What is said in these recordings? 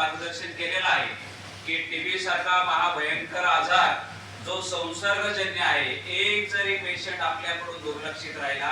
मार्गदर्शन केलेलं आहे की टीबी सारखा महाभयंकर आजार जो संसर्गजन्य आहे एक जरी पेशंट आपल्याकडून दुर्लक्षित राहिला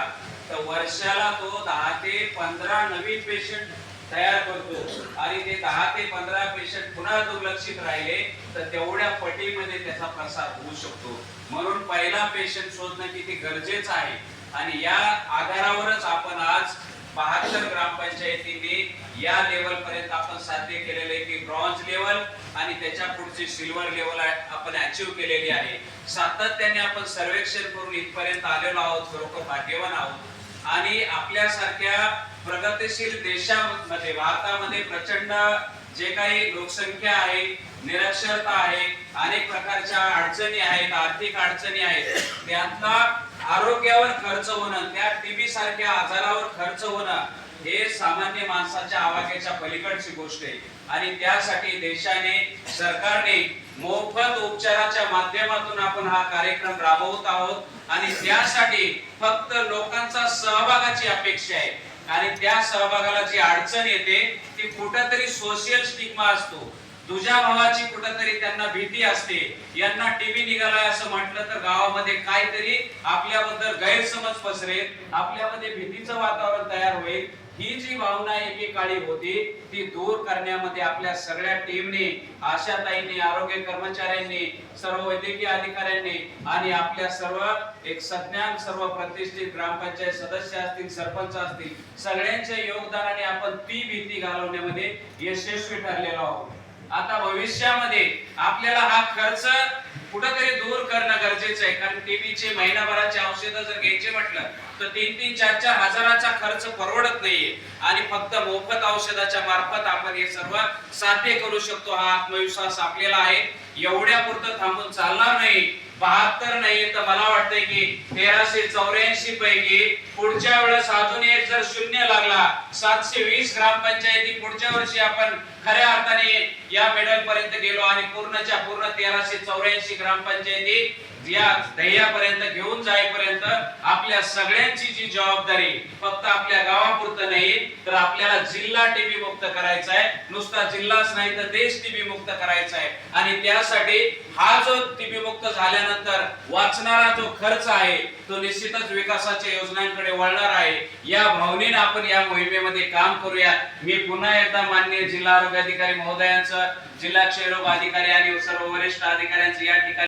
तर वर्षाला तो दहा ते पंधरा नवीन पेशंट तयार करतो. आणि ते दहा ते पंधरा पेशंट पुन्हा दुर्लक्षित राहिले तर तेवढ्या पटीमध्ये त्याचा प्रसार होऊ शकतो. म्हणून पहिला पेशंट शोधणं किती गरजेचं आहे. आणि या आधारावरच आपण आज बहात्तर ग्रामपंचायतींनी या लेवल पर्यंत आपण साध्य केलेले की ब्रॉन्झ लेवल आणि त्याच्या पुढची सिल्वर लेवल आपण अचीव केलेली आहे. सातत्याने आपण सर्वेक्षण करून इथपर्यंत आलेलो आहोत खरोखर भाग्यवान आहोत. आणि आपल्यासारख्या प्रगतीशील देशामध्ये भारतामध्ये प्रचंड जे काही लोकसंख्या आहे निरक्षरता आहे अनेक प्रकारच्या अडचणी आहेत आर्थिक अडचणी आहेत त्यातला आरोग्यावर खर्च होणं त्या टीबी सारख्या आजारावर खर्च होणं हे सामान्य माणसाच्या आवाक्याच्या पलीकडची गोष्ट आहे. आणि त्यासाठी देशाने सरकारने मोफत उपचाराच्या माध्यमातून आपण हा कार्यक्रम राबवत आहोत. आणि त्यासाठी फक्त लोकांचा सहभागाची अपेक्षा आहे. आणि त्या सहभागाला जी अडचण येते ती कुठंतरी सोशल स्टिग्मा असतो. तुझ्या भावाची कुठंतरी त्यांना भीती असते. यांना टीव्ही निघालाय असं म्हटलं तर गावामध्ये काहीतरी आपल्याबद्दल गैरसमज पसरेल आपल्यामध्ये भीतीचं वातावरण तयार होईल. ही जी भावना एकेकाळी होती ती दूर करण्यामध्ये आपल्या सगळ्या टीमने आशाताईंनी आरोग्य कर्मचाऱ्यांनी सर्व वैद्यकीय अधिकाऱ्यांनी आणि आपल्या सर्व एक सज्ञान सर्व प्रतिष्ठित ग्रामपंचायत सदस्य असतील सरपंच असतील सगळ्यांच्या योगदानाने आपण ती भीती घालवण्यामध्ये यशस्वी ठरलेलो आहोत. आता भविष्यामध्ये आपल्याला हा खर्च कुठंतरी दूर करणं गरजेचं आहे. कारण टीबीचे महिनाभराचे औषधं जर घ्यायचे म्हटलं तर तीन तीन चार चार हजाराचा खर्च परवडत नाहीये. आणि फक्त मोफत औषधाच्या मार्फत आपण हे सर्व साध्य करू शकतो. हा आत्मविश्वास आपल्याला आहे. एवढ्या पुरतं थांबून चालणार नाही. बहात्तर नाही तर मला वाटतंय की तेराशे चौऱ्याऐंशी पैकी पुढच्या वेळेस अजून एक जर शून्य लागला सातशे वीस ग्रामपंचायती पुढच्या वर्षी आपण खऱ्या अर्थाने या मेडल पर्यंत गेलो आणि पूर्णच्या पूर्ण तेराशे चौऱ्याऐंशी ग्रामपंचायती या ध्येयापर्यंत घेऊन जाईपर्यंत आपल्या सगळ्यांची जी जबाबदारी फक्त आपल्या गावापुरतं नाही तर आपल्याला जिल्हा टीबी मुक्त करायचा आहे. नुसता जिल्हाच नाही तर देश टीबी मुक्त करायचा आहे. आणि त्यासाठी हा जो टीबी मुक्त झाल्यानंतर वाचणारा जो खर्च आहे तो निश्चितच विकासाच्या योजनांकडे वळणार आहे. या भावनेने आपण या मोहिमेमध्ये काम करूया मी पुन्हा एकदा माननीय जिल्हा आरोग्य अधिकारी महोदयांचं जिल्हा क्षयरोग अधिकारी आणि सर्व वरिष्ठ अधिकाऱ्यांचं या ठिकाणी